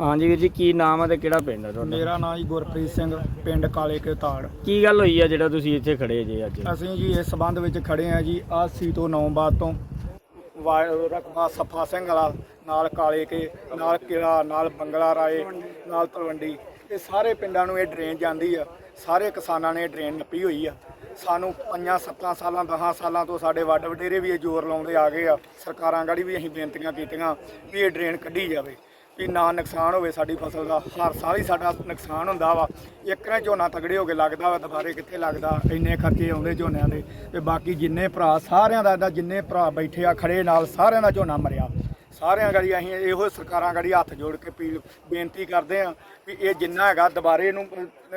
ਹਾਂਜੀ ਵੀਰ ਜੀ ਕੀ ਨਾਮ ਆ ਤੇ ਕਿਹੜਾ ਪਿੰਡ ਆ ਤੁਹਾਡਾ? ਮੇਰਾ ਨਾਮ ਜੀ ਗੁਰਪ੍ਰੀਤ ਸਿੰਘ ਪਿੰਡ ਕਾਲੇ ਕੇ ਤਾੜ ਕੀ ਗੱਲ ਹੋਈ ਆ ਜਿਹੜਾ ਤੁਸੀਂ ਇੱਥੇ ਖੜੇ ਜੇ ਅੱਜ? ਅਸੀਂ ਜੀ ਇਸ ਸਬੰਧ ਵਿੱਚ ਖੜੇ ਆ ਜੀ ਆਹ ਸੀ ਤੋਂ ਨੌਂ ਬਾਅਦ ਤੋਂ। ਵਾ- ਰਕਬਾ ਸੱਫਾ ਸਿੰਘ ਵਾਲਾ ਨਾਲ ਕਾਲੇ ਕੇ ਨਾਲ ਕਿਲਾ ਨਾਲ ਬੰਗਲਾ ਰਾਏ ਨਾਲ ਤਲਵੰਡੀ। ਇਹ ਸਾਰੇ ਪਿੰਡਾਂ ਨੂੰ ਇਹ ਡਰੇਨ ਜਾਂਦੀ ਆ। ਸਾਰੇ ਕਿਸਾਨਾਂ ਨੇ ਇਹ ਡਰੇਨ ਨੱਪੀ ਹੋਈ ਆ। ਸਾਨੂੰ ਪੰਜਾਂ ਸੱਤਾਂ ਸਾਲਾਂ 10 ਸਾਲਾਂ ਤੋਂ ਸਾਡੇ ਵੱਡ ਵਡੇਰੇ ਵੀ ਇਹ ਜ਼ੋਰ ਲਾਉਂਦੇ ਆ ਗਏ ਆ। ਸਰਕਾਰਾਂ ਗਾੜੀ ਵੀ ਅਸੀਂ ਬੇਨਤੀਆਂ ਕੀਤੀਆਂ ਵੀ ਇਹ ਡਰੇਨ ਕੱਢੀ ਜਾਵੇ। ਵੀ ਨਾ ਨੁਕਸਾਨ ਹੋਵੇ ਸਾਡੀ ਫਸਲ ਦਾ, ਹਰ ਸਾਲ ਹੀ ਸਾਡਾ ਨੁਕਸਾਨ ਹੁੰਦਾ ਵਾ। ਇੱਕ ਨਾ ਝੋਨਾ ਤਗੜੇ ਹੋ ਕੇ ਲੱਗਦਾ ਵਾ, ਦੁਬਾਰੇ ਕਿੱਥੇ ਲੱਗਦਾ? ਇੰਨੇ ਖਰਚੇ ਆਉਂਦੇ ਝੋਨਿਆਂ ਦੇ ਤੇ ਬਾਕੀ ਜਿੰਨੇ ਭਰਾ, ਸਾਰਿਆਂ ਦਾ ਇਹਦਾ ਜਿੰਨੇ ਭਰਾ ਬੈਠੇ ਆ, ਖੜੇ ਨਾਲ, ਸਾਰਿਆਂ ਦਾ ਝੋਨਾ ਮਰਿਆ। ਸਾਰਿਆਂ ਗੜੀ ਅਸੀਂ ਇਹੋ ਸਰਕਾਰਾਂ ਗੜੀ ਹੱਥ ਜੋੜ ਕੇ ਅਪੀਲ, ਬੇਨਤੀ ਕਰਦੇ ਆ ਵੀ ਇਹ ਜਿੰਨਾ ਹੈਗਾ ਦੁਬਾਰੇ ਇਹਨੂੰ,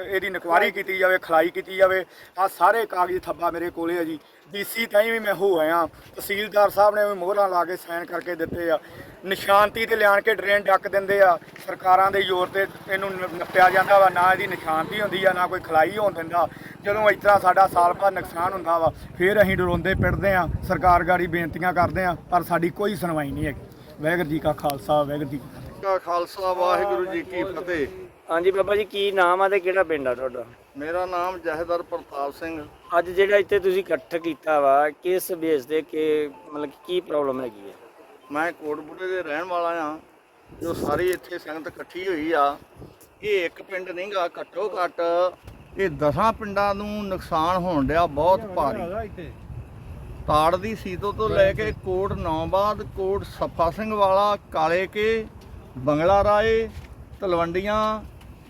ਇਹਦੀ ਨਕਵਾਰੀ ਕੀਤੀ ਜਾਵੇ, ਖਲਾਈ ਕੀਤੀ ਜਾਵੇ। ਆ ਸਾਰੇ ਕਾਗਜ਼ ਥੱਬਾ ਮੇਰੇ ਕੋਲੇ ਆ ਜੀ। ਡੀਸੀ ਤਾਈਂ ਵੀ ਮੈਂ ਹੋ ਆਇਆ। ਤਹਿਸੀਲਦਾਰ ਸਾਹਿਬ ਨੇ ਵੀ ਮੋਹਰਾਂ ਲਾ ਕੇ ਸਾਈਨ ਕਰਕੇ ਦਿੱਤੇ ਆ। ਨਿਸ਼ਾਨਤੀ ਤੇ ਲਿਆਣ ਕੇ ਡਰੇਨ ਡੱਕ ਦਿੰਦੇ ਆ। ਸਰਕਾਰਾਂ ਦੇ ਜ਼ੋਰ ਤੇ ਇਹਨੂੰ ਨ- ਨੱਪਿਆ ਜਾਂਦਾ ਵਾ। ਨਾ ਇਹਦੀ ਨਿਸ਼ਾਨਤੀ ਹੁੰਦੀ ਆ ਨਾ ਕੋਈ ਖਲਾਈ ਹੋਣ ਦਿੰਦਾ। ਜਦੋਂ ਇਸ ਤਰ੍ਹਾਂ ਸਾਡਾ ਸਾਲ ਭਰ ਨੁਕਸਾਨ ਹੁੰਦਾ ਵਾ ਫਿਰ ਅਸੀਂ ਡਰੋਂਦੇ ਪਿੜਦੇ ਆ। ਸਰਕਾਰ ਗਾੜੀ ਬੇਨਤੀਆਂ ਕਰਦੇ ਆ ਪਰ ਸਾਡੀ ਕੋਈ ਸੁਣਵਾਈ ਨਹੀਂ ਹੈਗੀ। ਵਾਹਿਗੁਰੂ ਜੀ ਕਾ ਖਾਲਸਾ ਵਾਹਿਗੁਰੂ ਜੀ ਕੀ ਖਾਲਸਾ ਵਾਹਿਗੁਰੂ ਜੀ ਕੀ ਫਤਿਹ। ਹਾਂਜੀ ਬਾਬਾ ਜੀ ਕੀ ਨਾਮ ਆ ਤੇ ਕਿਹੜਾ ਪਿੰਡ ਆ ਤੁਹਾਡਾ? ਮੇਰਾ ਨਾਮ ਜਹੇਦਾਰ ਪ੍ਰਤਾਪ ਸਿੰਘ। ਅੱਜ ਜਿਹੜਾ ਇੱਥੇ ਤੁਸੀਂ ਇਕੱਠ ਕੀਤਾ ਵਾ ਕਿਸ ਬੇਸ ਦੇ ਕਿ ਮਤਲਬ ਕਿ ਕੀ ਪ੍ਰੋਬਲਮ ਹੈਗੀ ਹੈ ਮੈਂ ਕੋਟਪੁਰੇ ਦੇ ਰਹਿਣ ਵਾਲਾ ਆ, ਜੋ ਸਾਰੀ ਇੱਥੇ ਸੰਗਤ ਇਕੱਠੀ ਹੋਈ ਆ, ਇਹ ਇੱਕ ਪਿੰਡ ਨਹੀਂਗਾ, ਘੱਟੋ ਘੱਟ ਇਹ ਦਸਾਂ ਪਿੰਡਾਂ ਨੂੰ ਨੁਕਸਾਨ ਹੋਣ ਡਿਆ ਬਹੁਤ ਭਾਰੀ। ਤਾੜ ਦੀ ਸੀਤੋ ਤੋਂ ਲੈ ਕੇ ਕੋਟ ਨੌਬਾਦ, ਕੋਟ ਸਫਾ ਸਿੰਘ ਵਾਲਾ, ਕਾਲੇ ਕੇ, ਬੰਗਲਾ ਰਾਏ, ਤਲਵੰਡੀਆਂ,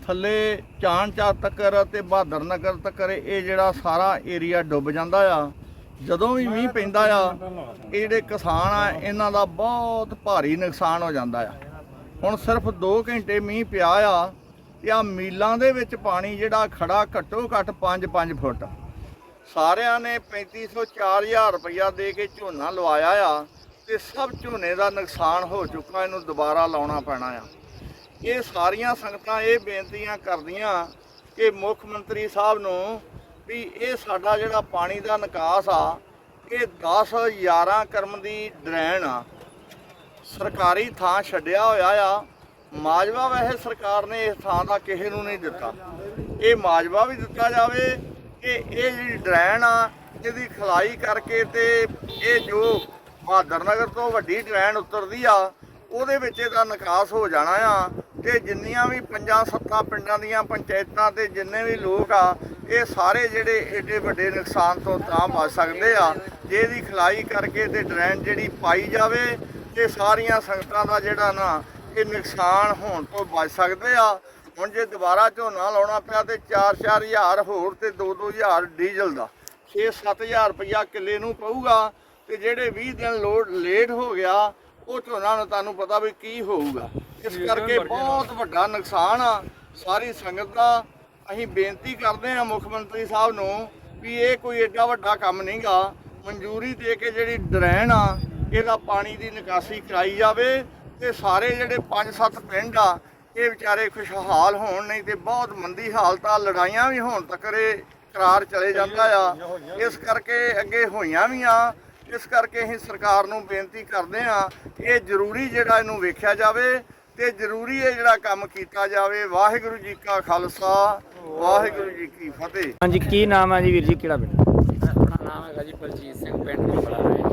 ਥੱਲੇ ਚਾਣਚਾ ਤੱਕਰ ਅਤੇ ਬਹਾਦਰ ਨਗਰ ਤੱਕਰ, ਇਹ ਜਿਹੜਾ ਸਾਰਾ ਏਰੀਆ ਡੁੱਬ ਜਾਂਦਾ ਆ। ਜਦੋਂ ਵੀ ਮੀਂਹ ਪੈਂਦਾ ਆ, ਇਹ ਜਿਹੜੇ ਕਿਸਾਨ ਆ, ਇਹਨਾਂ ਦਾ ਬਹੁਤ ਭਾਰੀ ਨੁਕਸਾਨ ਹੋ ਜਾਂਦਾ ਆ। ਹੁਣ ਸਿਰਫ 2 ਘੰਟੇ ਮੀਂਹ ਪਿਆ ਆ, ਤੇ ਆ ਮੀਲਾਂ ਦੇ ਵਿੱਚ ਪਾਣੀ ਜਿਹੜਾ ਖੜਾ ਘੱਟੋ ਘੱਟ 5-5 ਫੁੱਟ। ਸਾਰਿਆਂ ਨੇ 3500 4000 ਰੁਪਇਆ ਦੇ ਕੇ ਝੋਨਾ ਲਵਾਇਆ ਆ, ਤੇ ਸਭ ਝੋਨੇ ਦਾ ਨੁਕਸਾਨ ਹੋ ਚੁੱਕਾ, ਇਹਨੂੰ ਦੁਬਾਰਾ ਲਾਉਣਾ ਪੈਣਾ ਆ। ਇਹ ਸਾਰੀਆਂ ਸੰਗਤਾਂ ਇਹ ਬੇਨਤੀਆਂ ਕਰਦੀਆਂ ਕਿ ਮੁੱਖ ਮੰਤਰੀ ਸਾਹਿਬ ਨੂੰ ਵੀ ਇਹ ਸਾਡਾ ਜਿਹੜਾ ਪਾਣੀ ਦਾ ਨਿਕਾਸ ਆ, ਇਹ 10 11 ਕਰਮ ਦੀ ਡਰੇਨ ਆ। ਸਰਕਾਰੀ ਥਾਂ ਛੱਡਿਆ ਹੋਇਆ ਆ। ਮਾਜਵਾ ਵੈਸੇ ਸਰਕਾਰ ਨੇ ਇਸ ਥਾਂ ਦਾ ਕਿਸੇ ਨੂੰ ਨਹੀਂ ਦਿੱਤਾ। ਇਹ ਮਾਜਵਾ ਵੀ ਦਿੱਤਾ ਜਾਵੇ ਕਿ ਇਹ ਜਿਹੜੀ ਡਰੇਨ ਆ ਇਹਦੀ ਖਲਾਈ ਕਰਕੇ ਤੇ ਇਹ ਜੋ ਬਹਾਦਰ ਨਗਰ ਤੋਂ ਵੱਡੀ ਡਰੇਨ ਉਤਰਦੀ ਆ, ਉਹਦੇ ਵਿੱਚ ਇਹਦਾ ਨਿਕਾਸ ਹੋ ਜਾਣਾ ਆ। ਤੇ ਜਿੰਨੀਆਂ ਵੀ ਪੰਜਾਂ ਸੱਤਾਂ ਪਿੰਡਾਂ ਦੀਆਂ ਪੰਚਾਇਤਾਂ ਤੇ ਜਿੰਨੇ ਵੀ ਲੋਕ ਆ, ਇਹ ਸਾਰੇ ਜਿਹੜੇ ਏਡੇ ਵੱਡੇ ਨੁਕਸਾਨ ਤੋਂ ਤਾਂ ਬਚ ਸਕਦੇ ਆ। ਜੇ ਇਹਦੀ ਖਲਾਈ ਕਰਕੇ ਤੇ ਡਰੇਨ ਜਿਹੜੀ ਪਾਈ ਜਾਵੇ ਤੇ ਸਾਰੀਆਂ ਸੰਗਤਾਂ ਦਾ ਜਿਹੜਾ ਨਾ ਇਹ ਨੁਕਸਾਨ ਹੋਣ ਤੋਂ ਬਚ ਸਕਦੇ ਆ। ਹੁਣ ਜੇ ਦੁਬਾਰਾ ਝੋਨਾ ਲਾਉਣਾ ਪਿਆ ਤੇ 4-4 ਹਜ਼ਾਰ ਹੋਰ ਤੇ 2-2 ਹਜ਼ਾਰ ਡੀਜ਼ਲ ਦਾ। 6-7000 ਰੁਪਇਆ ਕਿੱਲੇ ਨੂੰ ਪਊਗਾ ਤੇ ਜਿਹੜੇ 20 ਦਿਨ ਲੋਡ ਲੇਟ ਹੋ ਗਿਆ ਉਹ ਝੋਨਾ ਨੂੰ ਤੁਹਾਨੂੰ ਪਤਾ ਵੀ ਕੀ ਹੋਊਗਾ। ਇਸ ਕਰਕੇ ਬਹੁਤ ਵੱਡਾ ਨੁਕਸਾਨ ਆ। ਸਾਰੀ ਸੰਗਤ ਦਾ ਅਸੀਂ ਬੇਨਤੀ ਕਰਦੇ ਹਾਂ ਮੁੱਖ ਮੰਤਰੀ ਸਾਹਿਬ ਨੂੰ ਵੀ ਇਹ ਕੋਈ ਏਡਾ ਵੱਡਾ ਕੰਮ ਨਹੀਂਗਾ। ਮਨਜ਼ੂਰੀ ਦੇ ਕੇ ਜਿਹੜੀ ਡਰੇਨ ਆ ਇਹਦਾ ਪਾਣੀ ਦੀ ਨਿਕਾਸੀ ਕਰਾਈ ਜਾਵੇ ਤੇ ਸਾਰੇ ਜਿਹੜੇ 5-7 ਪਿੰਡ ਆ ਇਹ ਵਿਚਾਰੇ ਖੁਸ਼ਹਾਲ ਹੋਣ ਨਹੀਂ ਤੇ ਬਹੁਤ ਮੰਦੀ ਹਾਲਤ ਆ। ਲੜਾਈਆਂ ਵੀ ਹੋਣ ਤੱਕ ਇਹ ਕਰਾਰ ਚਲੇ ਜਾਂਦਾ ਆ। ਇਸ ਕਰਕੇ ਅੱਗੇ ਹੋਈਆਂ ਵੀ ਆ। ਇਸ ਕਰਕੇ ਅਸੀਂ ਸਰਕਾਰ ਨੂੰ ਬੇਨਤੀ ਕਰਦੇ ਆ ਇਹ ਜ਼ਰੂਰੀ ਜਿਹੜਾ ਇਹਨੂੰ ਵੇਖਿਆ ਜਾਵੇ ਤੇ ਜ਼ਰੂਰੀ ਇਹ ਜਿਹੜਾ ਕੰਮ ਕੀਤਾ ਜਾਵੇ। ਵਾਹਿਗੁਰੂ ਜੀ ਕਾ ਖਾਲਸਾ ਵਾਹਿਗੁਰੂ ਜੀ ਕੀ ਫਤਿਹ। ਹਾਂਜੀ ਕੀ ਨਾਮ ਆ ਜੀ ਵੀਰ ਜੀ? ਕਿਹੜਾ ਪਿੰਡ? ਆਪਣਾ ਨਾਮ ਹੈਗਾ ਜੀ ਬਲਜੀਤ ਸਿੰਘ ਪਿੰਡ ਨਿਕਲਾ ਰਹੇ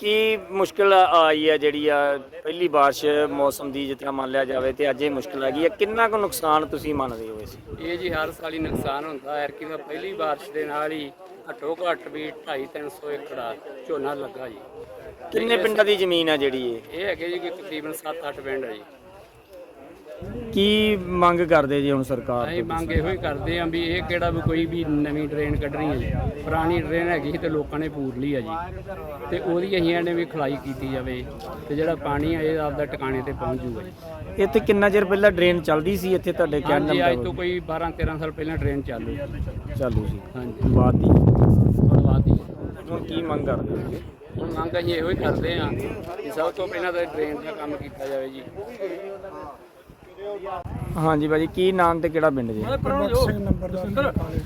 ਕੀ ਮੁਸ਼ਕਲ ਆਈ ਆ ਜਿਹੜੀ ਆ ਪਹਿਲੀ ਬਾਰਿਸ਼ ਮੌਸਮ ਦੀ ਜਿਸ ਤਰ੍ਹਾਂ ਮੰਨ ਲਿਆ ਜਾਵੇ ਤੇ ਅੱਜ ਇਹ ਮੁਸ਼ਕਲ ਆ ਗਈ ਆ ਕਿੰਨਾ ਕੁ ਨੁਕਸਾਨ ਤੁਸੀਂ ਮੰਨਦੇ ਹੋ ਇਸ? ਇਹ ਜੀ ਹਰ ਸਾਲ ਹੀ ਨੁਕਸਾਨ ਹੁੰਦਾ ਹੈ ਕਿ ਪਹਿਲੀ ਬਾਰਿਸ਼ ਦੇ ਨਾਲ ਹੀ ਘੱਟੋ ਘੱਟ ਵੀ 2.5 300 ਏਕੜ ਝੋਨਾ ਲੱਗਾ ਜੀ। ਕਿੰਨੇ ਪਿੰਡਾਂ ਦੀ ਜ਼ਮੀਨ ਆ ਜਿਹੜੀ ਇਹ? ਇਹ ਹੈਗੇ ਜੀ ਕਿ ਤਕਰੀਬਨ 7-8 ਪਿੰਡ ਹੈ ਜੀ। ਕੀ ਮੰਗ ਕਰਦੇ ਜੀ ਹੁਣ ਸਰਕਾਰ ਅਸੀਂ ਤੋਂ ਮੰਗ ਇਹੋ ਹੀ ਕਰਦੇ ਆਂ ਵੀ ਇਹ ਕਿਹੜਾ ਵੀ ਕੋਈ ਵੀ ਨਵੀਂ ਡਰੇਨ ਕੱਢਣੀ ਹੈ ਜੀ। ਪੁਰਾਣੀ ਡਰੇਨ ਹੈਗੀ ਸੀ ਤੇ ਲੋਕਾਂ ਨੇ ਪੂਰ ਲਈ ਆ ਜੀ। ਤੇ ਉਹਦੀ ਅਸੀਂ ਨੇ ਵੀ ਖਲਾਈ ਕੀਤੀ ਜਾਵੇ ਤੇ ਜਿਹੜਾ ਪਾਣੀ ਆ ਇਹ ਆਪਦਾ ਟਿਕਾਣੇ ਤੇ ਪਹੁੰਚ ਜੂਗਾ ਜੀ। ਇੱਥੇ ਕਿੰਨਾ ਚਿਰ ਪਹਿਲਾਂ ਡਰੇਨ ਚੱਲਦੀ ਸੀ ਇੱਥੇ ਤੁਹਾਡੇ ਕਹਿਣ ਦਾ ਹਾਂਜੀ ਅੱਜ ਤੋਂ ਮਤਲਬ ਕੋਈ 12-13 ਸਾਲ ਪਹਿਲਾਂ ਡਰੇਨ ਚਾਲੂ ਚਾਲੂ ਸੀ। ਹਾਂਜੀ। ਬਾਅਦ ਦੀ ਹੁਣ ਬਾਅਦ ਦੀ ਹੁਣ ਕੀ ਮੰਗ ਕਰਦੇ ਹੋ? ਹੁਣ ਮੰਗ ਅਸੀਂ ਇਹੋ ਹੀ ਕਰਦੇ ਹਾਂ ਕਿ ਸਭ ਤੋਂ ਪਹਿਲਾਂ ਤਾਂ ਡਰੇਨ ਦਾ ਕੰਮ ਕੀਤਾ ਜਾਵੇ ਜੀ। ਹਾਂਜੀ ਭਾਜੀ ਕੀ ਨਾਮ ਤੇ ਕਿਹੜਾ ਪਿੰਡ ਜੀ? ਸਿੰਘ ਨੰਬਰਦਾਰ ਕਾਲੇ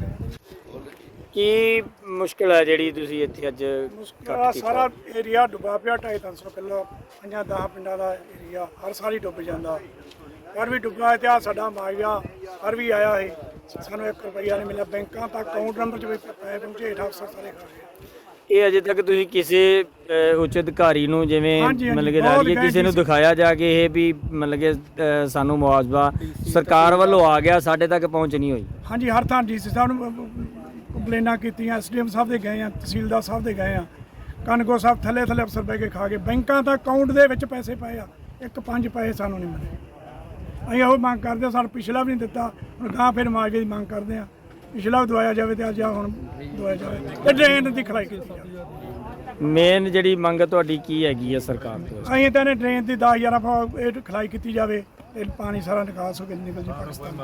ਕੇ ਮੁਸ਼ਕਲ ਹੈ ਜਿਹੜੀ ਤੁਸੀਂ ਇੱਥੇ ਅੱਜ ਮੁਸ਼ਕਿਲ ਸਾਰਾ ਏਰੀਆ ਡੁੱਬਾ ਪਿਆ 250 ਕਿਲੋ ਪੰਜਾਂ 10 ਪਿੰਡਾਂ ਦਾ ਏਰੀਆ ਹਰ ਸਾਲ ਹੀ ਡੁੱਬ ਜਾਂਦਾ। ਹਰ ਵੀ ਡੁੱਬਾ ਤੇ ਆ ਸਾਡਾ ਮਾਇਆ ਹਰ ਵੀ ਆਇਆ ਹੈ। ਸਾਨੂੰ 1 ਰੁਪਈਆ ਨਹੀਂ ਮਿਲਿਆ। ਬੈਂਕਾਂ ਤੱਕ ਅਕਾਊਂਟ ਨੰਬਰ ਚ ਵੀ ਪੈਸੇ ਪਹੁੰਚੇ ਹੇਠ ਅਫਸਰ ਸਾਰੇ ਖਾ ਗਏ ਇਹ ਅਜੇ ਤੱਕ ਤੁਸੀਂ ਕਿਸੇ ਅਹ, ਉੱਚ ਅਧਿਕਾਰੀ ਨੂੰ ਜਿਵੇਂ ਹਾਂਜੀ, ਹਾਂਜੀ, ਮਤਲਬ ਕਿ ਬਹੁਤ ਰਾਜੀ ਗਏ ਕਿਸੇ ਨੂੰ। ਦਿਖਾਇਆ ਜਾ ਕੇ ਇਹ ਵੀ ਮਤਲਬ ਕਿ ਅਹ, ਸਾਨੂੰ ਮੁਆਵਜ਼ਾ ਸਰਕਾਰ ਵੱਲੋਂ ਆ ਗਿਆ ਸਾਡੇ ਤੱਕ ਪਹੁੰਚ ਨਹੀਂ ਹੋਈ। ਹਾਂਜੀ ਹਰ ਥਾਂ ਡੀਸੀ ਸਾਹਿਬ ਨੂੰ ਕੰਪਲੇਨਾਂ ਕੀਤੀਆਂ ਐਸਡੀਐਮ ਸਾਹਿਬ ਦੇ ਗਏ ਆ ਤਹਿਸੀਲਦਾਰ ਸਾਹਿਬ ਦੇ ਗਏ ਆ ਕਨਗੋ ਸਾਹਿਬ ਥੱਲੇ ਥੱਲੇ ਅਫਸਰ ਬਹਿ ਕੇ ਖਾ ਗਏ। ਬੈਂਕਾਂ ਤੱਕ ਅਕਾਊਂਟ ਦੇ ਵਿੱਚ ਪੈਸੇ ਪਏ ਆ ਇੱਕ ਪੰਜ ਪੈਸੇ ਸਾਨੂੰ ਨਹੀਂ ਮਿਲੇ। ਅਸੀਂ ਉਹ ਮੰਗ ਕਰਦੇ ਆ ਸਾਨੂੰ ਪਿਛਲਾ ਵੀ ਨਹੀਂ ਦਿੱਤਾ ਹੁਣ ਗਾਂ ਫਿਰ ਮੁਆਵਜ਼ੇ ਦੀ ਮੰਗ ਕਰਦੇ ਆ ਪਿਛਲਾ ਦਵਾਇਆ ਜਾਵੇ ਤੇ ਅੱਜ ਆਹ ਹੁਣ ਦਵਾਇਆ ਜਾਵੇ। ਤੇ ਡਰੇਨ ਦੀ ਖਲਾਈ ਕੀਤੀ ਜਾਵੇ ਮੇਨ ਜਿਹੜੀ ਮੰਗ ਤੁਹਾਡੀ ਕੀ ਹੈਗੀ ਹੈ ਸਰਕਾਰ ਤੋਂ? ਅਸੀਂ ਤਾਂ ਨੇ ਡਰੇਨ ਦੀ 10 11 ਫੁੱਟ ਇਹ ਖਲਾਈ ਕੀਤੀ ਜਾਵੇ ਤੇ ਪਾਣੀ ਸਾਰਾ ਨਿਕਾਸ ਹੋ ਕੇ ਨਿਕਲ ਜੇ ਪਾਕਿਸਤਾਨ